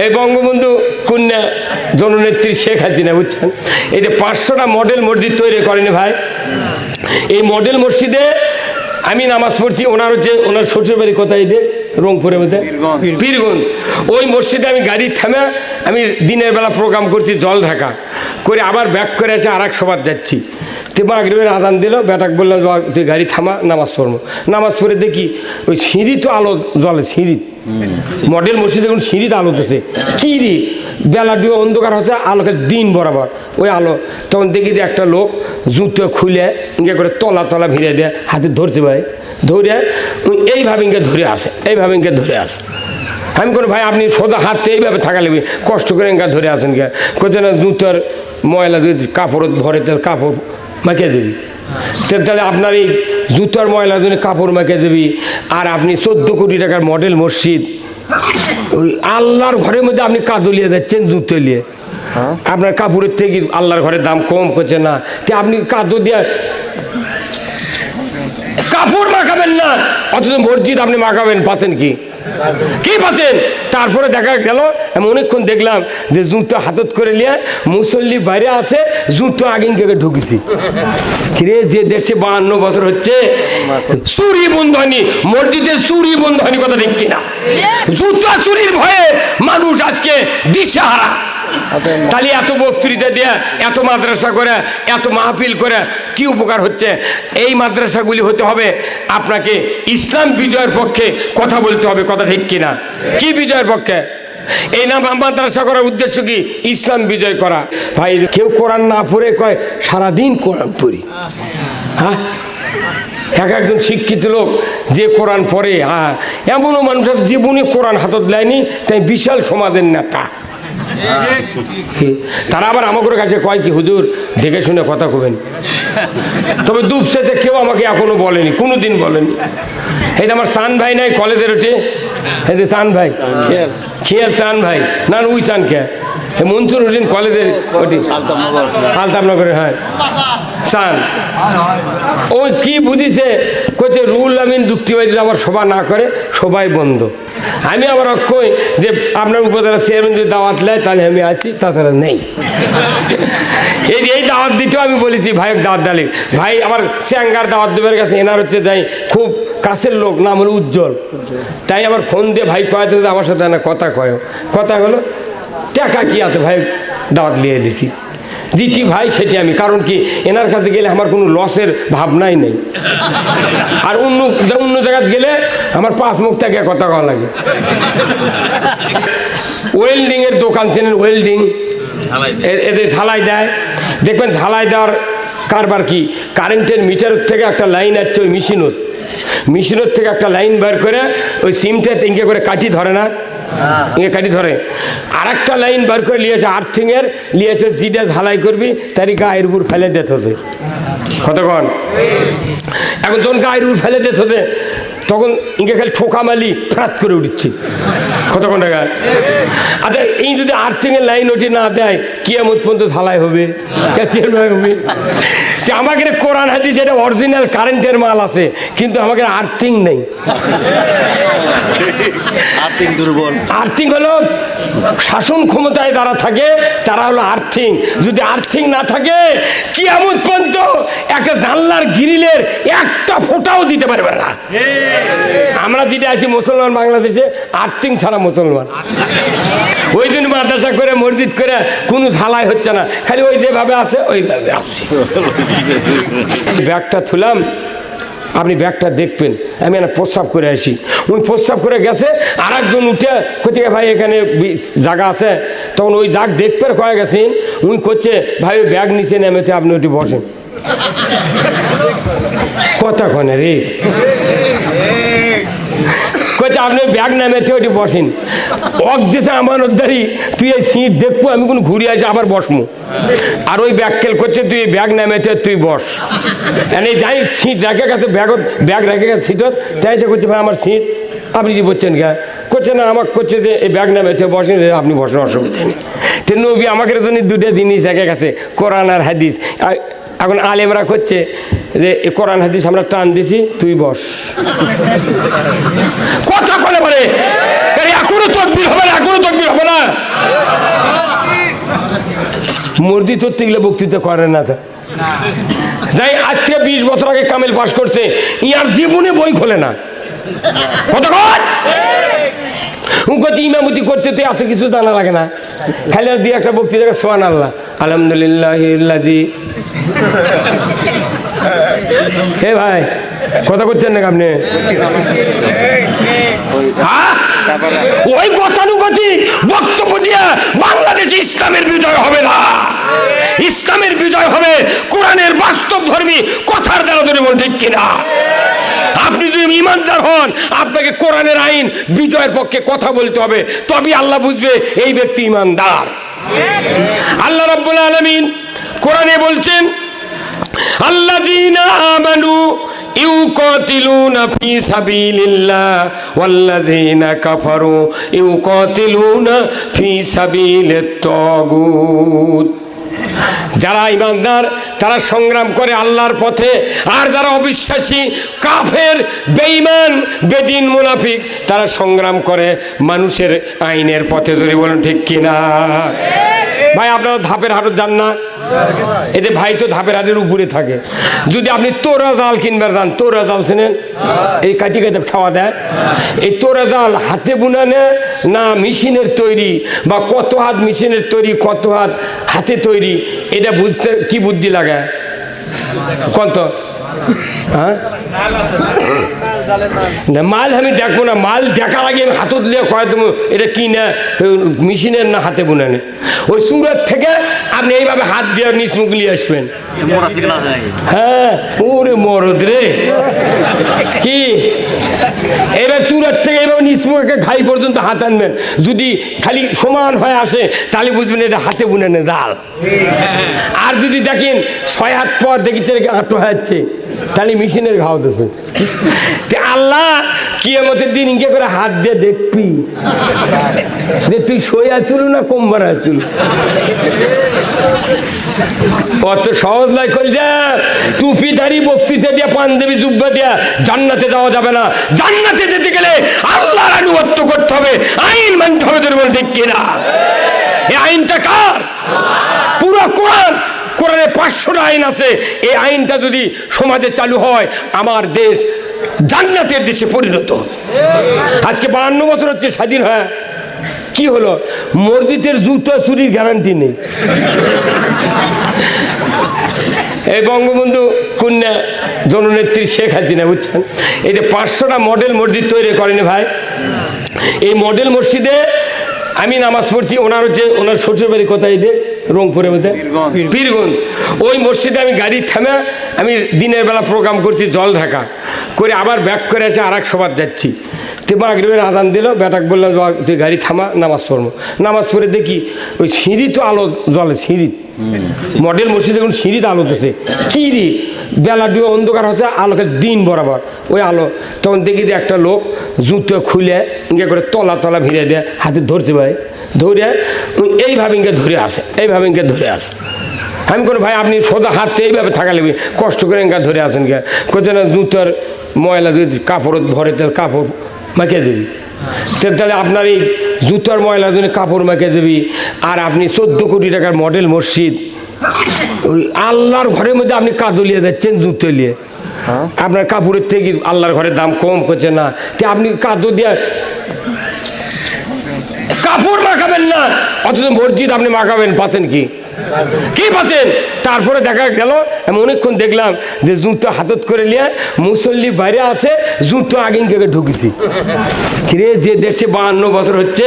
এই বঙ্গবন্ধু কন্যা জননেত্রী শেখ হাসিনা, বুঝছেন? এই যে পাঁচশোটা মডেল মসজিদ তৈরি করেনি ভাই। এই মডেল মসজিদে আমি নামাজ পড়ছি, ওনার হচ্ছে, ওনার শ্বশুরবাড়ি কোথায় দেখ রংপুরের মধ্যে? পীরগঞ্জ ওই মসজিদে আমি গাড়ি থামে আমি দিনের বেলা প্রোগ্রাম করছি জল ঢাকা। করে আবার ব্যাক করে এসে আর এক সবার যাচ্ছি। তো মাগরিবের আদান দিল বেটাক বললাম "বাবা, তুই গাড়ি থামা নামাজ পড়ব। নামাজ পড়ে দেখি ওই সিঁড়ি তো আলো জলে সিঁড়ি। মডেল মসজিদে এখন সিঁড়িতে আলো দিছে কি রে? বেলা ডুবে অন্ধকার হচ্ছে আলোকে দিন বরাবর। ওই আলো তখন দেখি যে একটা লোক জুতো খুলে ইঙ্গে করে তলা তলা ভিড়ে দেয় হাতে ধরতে পারে ধরে এইভাবে ইঙ্গে ধরে আসে এইভাবে ইঙ্গে ধরে আসে। আমি কোনো ভাই আপনি সোজা হাতটা এইভাবে থাকা লাগবে কষ্ট করে ইঙ্গা ধরে আসেন কে? কোথাও না জুতোর ময়লা যদি কাপড় ভরে তার কাপড় মাখিয়ে দেবি। তাহলে আপনার এই জুতোর ময়লা যদি কাপড় মাখিয়ে দেবি। আর আপনি চোদ্দ কোটি টাকার মডেল মসজিদ ওই আল্লাহর ঘরের মধ্যে আপনি কাদলিয়ে যাচ্ছেন জুতো নিয়ে আপনার কাপড়ের থেকে আল্লাহর ঘরের দাম কম করছে না তে আপনি কাদো দিয়ে কাপড় মাখাবেন না। অথচ মসজিদ আপনি মাখাবেন পাচ্ছেন কি? কি পাচ্ছেন? তারপরে দেখা গেল আমি অনেকক্ষণ দেখলাম যে জুতো হাতত করে নিয়ে মুসল্লি বাইরে আছে জুতো আগিন থেকে ঢুকেছি। কিরে যে দেশে বাহান্ন বছর হচ্ছে চুরি বন্ধ হয়নি মসজিদের চুরি বন্ধ হয়নি কথা ঠিক কিনা? জুতো চুরির ভয়ে মানুষ আজকে দিশেহারা। তাহলে এত বক্তৃতা দিয়ে, এত মাদ্রাসা করে, এত মাহফিল করে কি উপকার হচ্ছে? এই মাদ্রাসাগুলি হতে হবে আপনাকে ইসলাম বিজয়ের পক্ষে কথা বলতে হবে, কথা ঠিক কিনা? কি বিজয়ের পক্ষে? এই নাম মাদ্রাসা করার উদ্দেশ্য কি? ইসলাম বিজয় করা। ভাই, কেউ কোরআন না পড়ে কয়, সারাদিন কোরআন পড়ি। হ্যাঁ? এক একজন শিক্ষিত লোক যে কোরআন পড়ে হ্যাঁ এমনও মানুষের জীবনে কোরআন হাতত দেয়নি, তাই বিশাল সমাজের নেতা। তারা আবার আমাদের কাছে কয় কি হুজুর দেখে শুনে কথা কবেন। তবে দুপ শেষে কেউ আমাকে এখনও বলেনি কোনো দিন বলেনি। এই যে আমার সান ভাই নাই কলেজের ওঠে এই যে সান ভাই। খেয়াল। সান ভাই না উই সান এই মনসুর হোসেন কলেজের ওটি। আলতাপনগরের হ্যাঁ। চান ওই কি বুঝিছে? কইতে রুল আমিন যুক্তিবাদী আমার সভা না করে সবাই বন্ধ। আমি আবার কই যে আপনার উপজেলা চেয়ারম্যান যদি দাওয়াত নেয়, তাহলে আমি আছি, তাছাড়া নেই। এই এই দাওয়াত দিতেও আমি বলেছি ভাইয়ের দাওয়াত দালি ভাই আমার চ্যাঙ্গার দাওয়াত দেবের কাছে এনার হচ্ছে যাই, খুব কাছের লোক, নাম হলো উজ্জ্বল। তাই আমার ফোন দিয়ে ভাই কয় আমার সাথে না কথা কয় কথা হলো টাকা কি আছে ভাই? দাওয়াত নিয়ে দিছি। যেটি ভাই, সেটি আমি। কারণ কি, এনার কাছে গেলে আমার কোনো লসের ভাবনাই নেই। আর অন্য অন্য জায়গায় গেলে আমার পাঁচ মুখ থেকে কথা কওয়া লাগে। ওয়েল্ডিং এর দোকান, চেনেন ওয়েল্ডিং? এদের ঝালাই দেয়। দেখবেন ঝালাই দেওয়ার কারবার কি? কারেন্টের মিটারের থেকে একটা লাইন আসছে ওই মেশিনত মেশিনের থেকে একটা লাইন বের করে ওই সিমটা তিনকে করে কাটি ধরে না। ইয়ে কাটি ধরে। আর একটা লাইন বার করে নিয়েছে আর্থিংয়ের, লিয়েছে জিডে ঝালাই করবি, তারই গায়ের উপর ফেলে দিতে কতক্ষণ এখন যখন গায়ের উপর ফেলে দিতে তখন ইঙ্গে খালি ঠোকা মালি ফ্রাত করে উঠছি। কতক্ষণ টাকা আচ্ছা এই যদি আর্থিংয়ের লাইন ওটি না দেয় কিয়ামত পর্যন্ত ঝালাই হবে। আমাকে কোরআন হাদিস এটা অরিজিনাল কারেন্টের মাল আছে কিন্তু আমাকে আর্থিং নেই। আর্থিক দুর্বল। আর্থিং হলো শাসন ক্ষমতায় যারা থাকে তারা হলো আর্থিং যদি আর্থিং না থাকে কিয়ামত পর্যন্ত একটা জানলার গ্রিলের একটা ফোঁটাও দিতে পারবে না। আমরা যেটা আছি মুসলমান বাংলাদেশে আর্থিং ছাড়া মুসলমান। ওই দিন মাদ্রাসা করে মসজিদ করে কোনো ঝালাই হচ্ছে না। খালি ওই যেভাবে আছে, ওইভাবে আছে। ব্যাগটা থুলাম, আপনি ব্যাগটা দেখবেন। আমি না প্রস্রাব করে আসি। ওই প্রস্রাব করে গেছে আর একজন উঠে কোথায় ভাই, এখানে জায়গা আছে। তখন ওই দাগ দেখতে কয়ে গেছেন, উনি করছে ভাই, ওই ব্যাগ নিচে নেমেছে, আপনি ওটি বসেন। কনে রে। কচ্ছে আপনি ব্যাগ নামেতে ওটি বসেন। অক দিছে আমার উদ্ধারি তুই এই সিট দেখব, আমি কোনো ঘুরে আসি, আবার বসমু। আর ওই ব্যাগ খেল করছে, তুই এই ব্যাগ নামেতে তুই বস। এনে যাই সিট রেখে গেছে, ব্যাগ ব্যাগ রেখে গেছে সিটত তাই সে করছে, ভাই, আমার সিট আপনি যে বলছেন গা? করছে, না, আমাকে করছে যে, এই ব্যাগ নামেতে বসেন আপনি বসেন অসুবিধা নেই। তো নবী আমাকে জন্য দুটো জিনিস রেখে গেছে, কোরআন আর হাদিস। এখন আলেমরা করছে যে কোরআন, হাদিস আমরা টান দিছি, তুই বস। কথা বলে বলে এখনও তকবির হবে না, এখনও তকবির হবে না। মর্দি তোর তিগলে বক্তৃতা করে না তা। যাই আজকে বিশ বছর আগে কামেল পাশ করছে, ইয়ার জীবনে বই খোলে না। কতক্ষণ ইমামতি করতে তো এত কিছু জানা লাগে না। খালি দিয়ে একটা বক্তৃতা দেখে সোয়ান আল্লাহ আলহামদুলিল্লাহ হে ভাই। কথা করছেন না আপনি? হ্যাঁ? ওই গতানুগতি বক্তব্য দিয়ে বাংলাদেশে ইসলামের বিজয় হবে না। ইসলামের বিজয় হবে কোরআনের বাস্তব ধর্মী কথার দ্বারা ধরে বল ঠিক কিনা? আপনি যদি ইমানদার হন, আপনাকে কোরআনের আইন বিজয়ের পক্ষে কথা বলতে হবে, তবে আল্লাহ বুঝবে এই ব্যক্তি ইমানদার। আল্লাহ রাব্বুল আলামিন কোরআনে বলছেন আল্লাহ যারা ইমানদার, তারা সংগ্রাম করে আল্লাহর পথে। আর যারা অবিশ্বাসী, কাফের, বেঈমান, বেদিন মুনাফিক, তারা সংগ্রাম করে মানুষের আইনের পথে। ধরে বলুন ঠিক কিনা? ভাই, আপনারা ধাপের হাটত যান না। এতে ভাই তো ধাপের হাতের উপরে থাকে। যদি আপনি তোরা জাল কিনবার যান, তোরা জাল চেনেন? এই কাটি কাটি খাওয়া দেয়। এই তোরা জাল হাতে বুনানে না মেশিনের তৈরি বা কত হাত মেশিনের তৈরি, কত হাত হাতে তৈরি, এটা বুঝতে কি বুদ্ধি লাগে? কত না, মাল আমি দেখব না, মাল দেখার আগে আমি হাতত দিয়ে কয় দেবো এটা কি না মেশিনের না হাতে বুনানে ওই সুরত থেকে আপনি এইভাবে হাত দিয়ে নিচ মুখ নিয়ে আসবেন। হ্যাঁ ওরে মরদ রে। কি? এবার চুরার থেকে এবার নিচমুখে ঘাই পর্যন্ত হাত আনবেন। যদি খালি সমান হয়ে আসে, তাহলে বুঝবেন এটা হাতে বুনে বুনেন ডাল আর যদি দেখেন ছয় হাত পর দেখি থেকে আঁটো যাচ্ছে তাহলে মেশিনের ঘাও দিচ্ছে তে আল্লাহ, কিয়ামতের দিন ইনকে করে হাত দিয়ে দেখবি। যে তুই সই আছিল না কোম্বার আছিল অত সহজ নয় কই যা টুপিধারী বক্তৃতা দিয়া, পাঞ্জাবি, জুব্বা দিয়া জান্নাতে যাওয়া যাবে না। জান্নাতে যেতে গেলে আল্লাহর আনুগত্য করতে হবে, আইন মানতে হবে তোর বলতে কিনা? এই আইনটা কার? পুরো কোরআন কোরআনে পাঁচশোটা আইন আছে। এই আইনটা যদি সমাজে চালু হয়, আমার দেশ জান্নাতের দেশে পরিণত আজকে বাহান্ন বছর হচ্ছে স্বাধীন, হয়। কি হলো? মসজিদের জুতো চুরির গ্যারান্টি নেই। এই বঙ্গবন্ধু কন্যা জননেত্রী শেখ হাসিনা, বুঝছেন? এই যে পাঁচশোটা মডেল মসজিদ তৈরি করেনি ভাই। এই মডেল মসজিদে আমি নামাজ পড়ছি, ওনার হচ্ছে, ওনার শ্বশুর বাড়ি কোথায় দেখ রংপুরের মধ্যে? পীরগঞ্জ। ওই মসজিদে আমি গাড়ি থামে আমি দিনের বেলা প্রোগ্রাম করছি জল ঢাকা। করে আবার ব্যাক করে এসে আর এক সবার যাচ্ছি। তো মাগরিবের আদান দিল বেটাক বললাম "বাবা, তুই গাড়ি থামা নামাজ পড়ব। নামাজ পড়ে দেখি ওই সিঁড়ি তো আলো জলে সিঁড়ি। মডেল মসজিদে এখন সিঁড়িতে আলো দিছে কি রে? বেলা ডুবে অন্ধকার হচ্ছে আলোকে দিন বরাবর ওই আলো। তখন দেখি যে একটা লোক জুতো খুলে ইয়ে করে তলা তলা ভিড়ে দেয় হাতে ধরতে পারে ধরে ওই এইভাবে ইঙ্গে ধরে আসে এইভাবে ইঙ্গে ধরে আসে। আমি কোনো ভাই আপনি সোজা হাতে এইভাবে থাকা লাগবে। কষ্ট করে ইঙ্গা ধরে আসেন কে? কোথায় না জুতোর ময়লা যদি কাপড় ভরে তাহলে কাপড় মাখিয়ে দেবি। তাহলে আপনার এই জুতোর ময়লা যদি কাপড় মাখিয়ে দেবি। আর আপনি চোদ্দ কোটি টাকার মডেল মসজিদ ওই আল্লাহর ঘরের মধ্যে আপনি কাদলিয়ে যাচ্ছেন জুতো নিয়ে। আপনার কাপড়ের থেকে আল্লাহর ঘরের দাম কম। করছে না তে আপনি কাদো দিয়ে কাপড় মাখাবেন না। অথচ মসজিদ আপনি মাখাবেন পাচ্ছেন কি? কি পাচ্ছেন? তারপরে দেখা গেল আমি অনেকক্ষণ দেখলাম যে জুতো হাতত করে নিয়ে মুসল্লি বাইরে আছে জুতো আগিনকে ঢুকেছি। কিরে যে দেশে বাহান্ন বছর হচ্ছে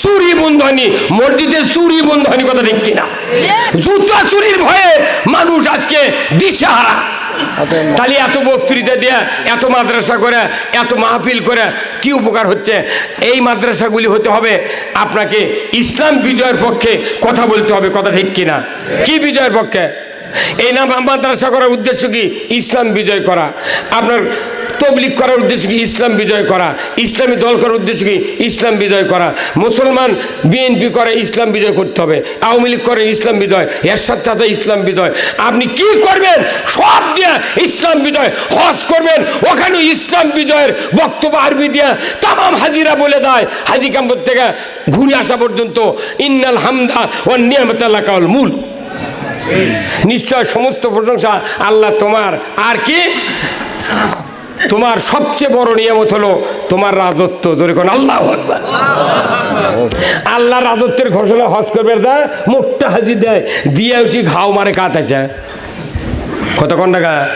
চুরি বন্ধ হয়নি মসজিদের চুরি বন্ধ হয়নি কথা ঠিক কিনা? জুতো চুরির ভয়ে মানুষ আজকে দিশাহারা। তাহলে এত বক্তৃতা দিয়ে, এত মাদ্রাসা করে, এত মাহফিল করে কি উপকার হচ্ছে? এই মাদ্রাসাগুলি হতে হবে আপনাকে ইসলাম বিজয়ের পক্ষে কথা বলতে হবে, কথা ঠিক কিনা? কি বিজয়ের পক্ষে? এই নাম মাদ্রাসা করার উদ্দেশ্য কি? ইসলাম বিজয় করা। আপনার তবলিক করার উদ্দেশ্য কি ইসলাম বিজয় করা? ইসলামী দল করার উদ্দেশ্য কি ইসলাম বিজয় করা? মুসলমান বিএনপি করে ইসলাম বিজয় করতে হবে, আওয়ামী লীগ করে ইসলাম বিজয়, এরশাদ চাচা ইসলাম বিজয়। আপনি কি করবেন? সব দিয়ে ইসলাম বিজয়, হজ করবেন, ওখানে ইসলাম বিজয়ের বক্তব্য আরবি দিয়া তামাম হাজিরা বলে দেয়। হাজি কাম্বর থেকে ঘুরে আসা পর্যন্ত ইন্নাল হামদা ও নিয়ামতাল্লাহ কাউল মূল। নিশ্চয় সমস্ত প্রশংসা আল্লাহ তোমার। আর কি? তোমার সবচেয়ে বড় নিয়ামত হলো তোমার রাজত্ব। ধরে কোন আল্লাহ আল্লাহ রাজত্বের ঘোষণা হজ করবে দা মোটটা হাজি দেয়, দিয়ে উঠি ঘাও মারে কাত আছে কতক্ষণ টাকা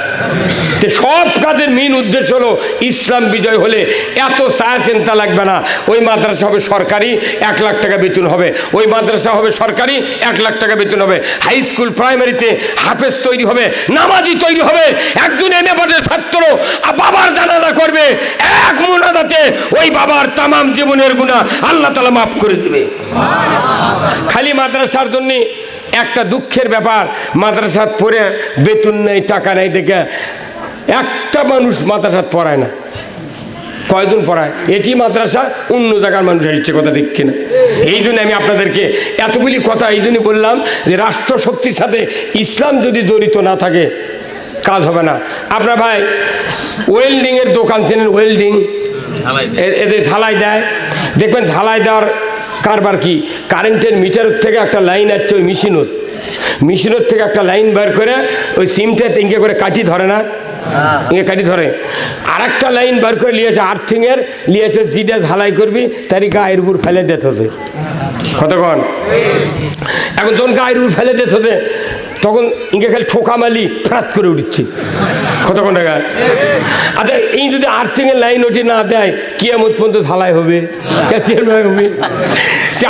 তে সব কাজের মেন উদ্দেশ্য হলো ইসলাম বিজয় হলে এত ছায়া চিন্তা লাগবে না। ওই মাদ্রাসা হবে সরকারি, এক লাখ টাকা বেতন হবে। ওই মাদ্রাসা হবে সরকারি, এক লাখ টাকা বেতন হবে। হাই স্কুল প্রাইমারিতে হাফেজ তৈরি হবে, নামাজি তৈরি হবে। একজন এম এ পদের ছাত্র আ- বাবার জানাজা করবে এক মোনাজাতে ওই বাবার তামাম জীবনের গুণা আল্লাহ তালা মাফ করে দিবে। খালি মাদ্রাসার জন্যে একটা দুঃখের ব্যাপার মাদ্রাসা পড়ে বেতন নেই, টাকা নেই দেখে একটা মানুষ মাদ্রাসাত পড়ায় না। কয়জন পড়ায়? এটি মাদ্রাসা, অন্য জায়গার মানুষ এসেছে কথা ঠিক কিনা। এই জন্য আমি আপনাদেরকে এতগুলি কথা এই জন্যই বললাম যে রাষ্ট্র শক্তির সাথে ইসলাম যদি জড়িত না থাকে, কাজ হবে না। আপনার ভাই ওয়েল্ডিংয়ের দোকান চেনেন ওয়েল্ডিং এদের ঢালাই দেয়। দেখবেন ঢালাই দেওয়ার কারবার কি? কারেন্টের মিটারের থেকে একটা লাইন আসছে ওই মেশিনত মেশিনের থেকে একটা লাইন বের করে ওই সিমটা ইঙ্গে করে কাটি ধরে না? ইঙ্গে কাটি ধরে। আর একটা লাইন বার করে লিয়েছে আর্থিংয়ের লিয়েছে যেটা ঝালাই করবি তারই গায়ের উপর ফেলে দিতে হচ্ছে কতক্ষণ? এখন যখন গায়ের উপর ফেলে দিতে হচ্ছে তখন ইঙ্গে খালি ঠোকা মালি ফ্রাত করে উঠছে। কতক্ষণ টাকা আচ্ছা এই যদি আর্থিংয়ের লাইন ওটি না দেয় কিয়ামত পর্যন্ত ঢালাই হবে হবে?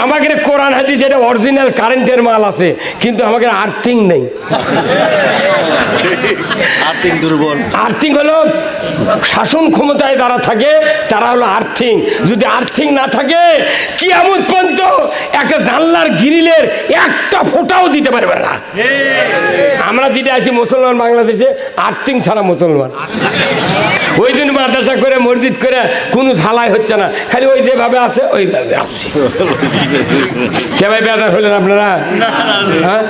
আমাকে কোরআন হাদিস এটা অরিজিনাল কারেন্টের মাল আছে কিন্তু আমাকে আর্থিং নেই। আর্থিক দুর্বল। আর্থিং হলো শাসন ক্ষমতায় যারা থাকে তারা হলো আর্থিং যদি আর্থিং না থাকে কিয়ামত পর্যন্ত একটা জানলার গ্রিলের একটা ফোঁটাও দিতে পারবে না। আমরা যেটা আছি মুসলমান বাংলাদেশে আর্থিং ছাড়া মুসলমান। ওই দিন মাদ্রাসা করে মসজিদ করে কোনো ঝালাই হচ্ছে না। খালি ওই যেভাবে আছে, ওইভাবে আছে। কে ভাই বেটা হলেন আপনারা? হ্যাঁ?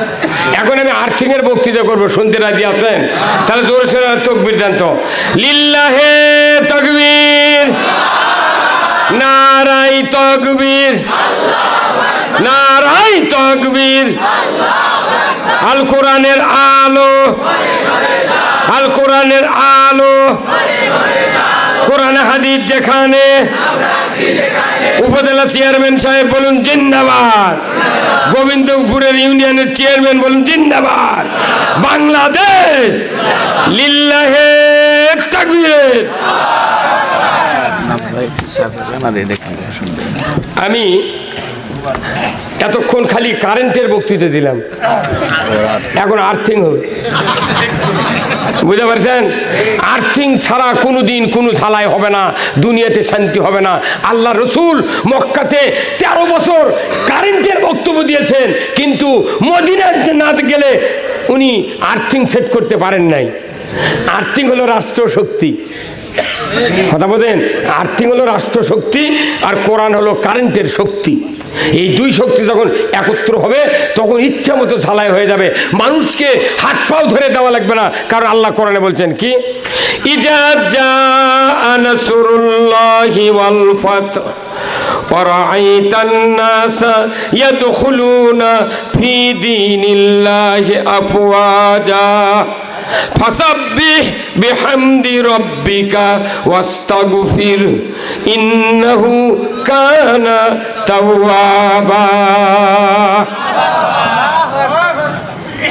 এখন আমি আর্থিং এর বক্তৃতা করব, শুনতে রাজি আছেন? তাহলে জোরে সোরে তকবির দেন তো। লিল্লাহে তকবীর। নারাই তকবীর। নারাই তকবীর। আল কোরআনের আলো। আল কোরআনের আলো। কোরআন হাদিস যেখানে উপজেলা চেয়ারম্যান সাহেব বলুন জিন্দাবাদ। গোবিন্দপুরের ইউনিয়নের চেয়ারম্যান বলুন জিন্দাবাদ। বাংলাদেশ লিল্লাহে তাকবীর। আমি এতক্ষণ খালি কারেন্টের বক্তৃতা দিলাম। এখন আর্থিং হবে। বুঝতে পারছেন? আর্থিং ছাড়া কোনো দিন কোনো ঝালাই হবে না, দুনিয়াতে শান্তি হবে না। আল্লাহ রসুল মক্কাতে তেরো বছর কারেন্টের বক্তব্য দিয়েছেন, কিন্তু মদিনায় না গেলে উনি আর্থিং সেট করতে পারেন নাই। আর্থিং হলো রাষ্ট্র শক্তি কথা বলেন আর্থিং হলো রাষ্ট্র শক্তি আর কোরআন হলো কারেন্টের শক্তি। এই দুই শক্তি যখন একত্র হবে তখন ইচ্ছা মতো ঝালাই হয়ে যাবে মানুষকে হাত পাও ধরে দেওয়া লাগবে না কারণ আল্লাহ কোরআনে বলছেন কি ইজা আনসুরুল্লাহি ওয়াল ফাত ورأيت الناس يدخلون في دين الله أفواجا ফাসাব্বিহ বিহামদি রব্বিকা ওয়াস্তাগফির, ইন্নাহু কানা তাওয়াবা।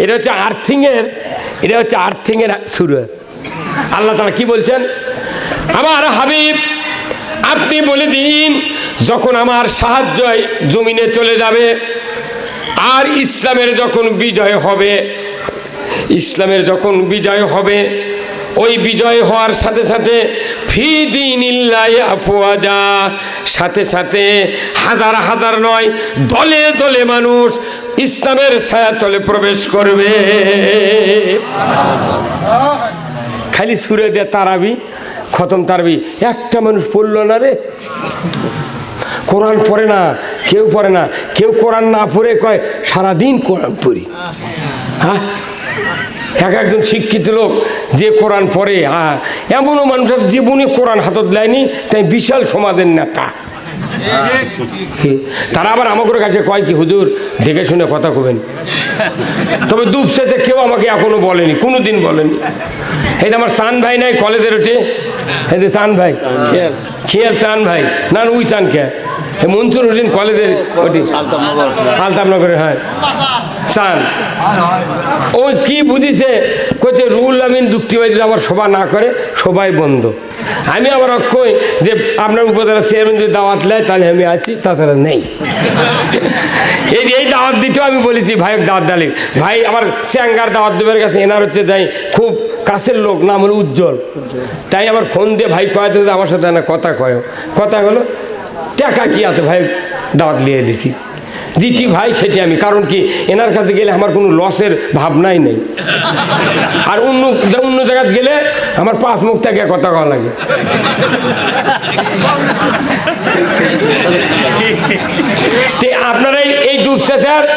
এটা হচ্ছে আর্থিংয়ের, এটা হচ্ছে আর্থিংয়ের শুরু। আল্লাহ তারা কি বলছেন? আমার হাবিব, আপনি বলে দিন, যখন আমার সাহায্য জমিনে চলে যাবে, আর ইসলামের যখন বিজয় হবে ইসলামের যখন বিজয় হবে, ওই বিজয় হওয়ার সাথে সাথে ফি দিন আফওয়াজা, সাথে সাথে হাজার হাজার নয়, দলে দলে মানুষ ইসলামের ছায়াতলে প্রবেশ করবে। খালি সুরে দে তারাবি, খতম তারবি। একটা মানুষ পড়ল না রে। কোরআন পড়ে না, কেউ পড়ে না। কেউ কোরআন না পড়ে কয়, সারাদিন কোরআন পড়ি। হ্যাঁ? এক একজন শিক্ষিত লোক যে কোরআন পড়ে হ্যাঁ এমনও মানুষ আছে জীবনে কোরআন হাতত দেয়নি তাই বিশাল সমাজের নেতা। তারা আবার আমাদের কাছে কয় কি হুজুর দেখে শুনে কথা কবেন। তবে দুপ শেষে কেউ আমাকে এখনও বলেনি কোনো দিন বলেনি। এই আমার সান ভাই নাই কলেজের ওঠে এই যে সান ভাই খেয়াল। চান ভাই না উই চান কে এই মনসুর হোসেন কলেজের ওটি আলতামনগরের হ্যাঁ। চান ও কি বুঝিছে? কইতে রুল আমিন যুক্তিবাদীরা আবার সভা না করে সবাই বন্ধ। আমি আবার কই যে আপনার উপজেলা চেয়ারম্যান যদি দাওয়াত নেয়, তাহলে আমি আছি, তাছাড়া নেই। এই এই দাওয়াত দিতেও আমি বলেছি, ভাই দাওয়াত দালি ভাই, আমার চ্যাঙ্গার দাওয়াত দেবের কাছে, এনার হচ্ছে যাই খুব কাছের লোক, নাম হলো উজ্জ্বল। তাই আবার ফোন দিয়ে ভাই কয় দিতে আমার সাথে না কথা কয়। কথা হলো, টাকা কি আছে, ভাই দাওয়াত নিয়ে দিছি। দিটি ভাই, সেটি আমি। কারণ কি, এনার কাছে গেলে আমার কোনো লসের ভাবনাই নেই। আর অন্য অন্য জায়গায় গেলে আমার পাঁচ মুখ থেকে কথা কওয়া লাগে। আপনারা এই- এই দুধশেষের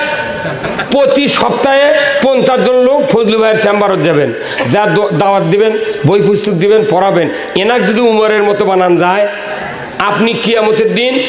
প্রতি সপ্তাহে পঞ্চাশ জন লোক ফজলু ভাইয়ের চেম্বারত যাবেন। যা দাওয়াত দিবেন, বই পুস্তক দিবেন, পড়াবেন। এনার যদি উমরের মতো বানান যায়, আপনি কিয়ামতের দিন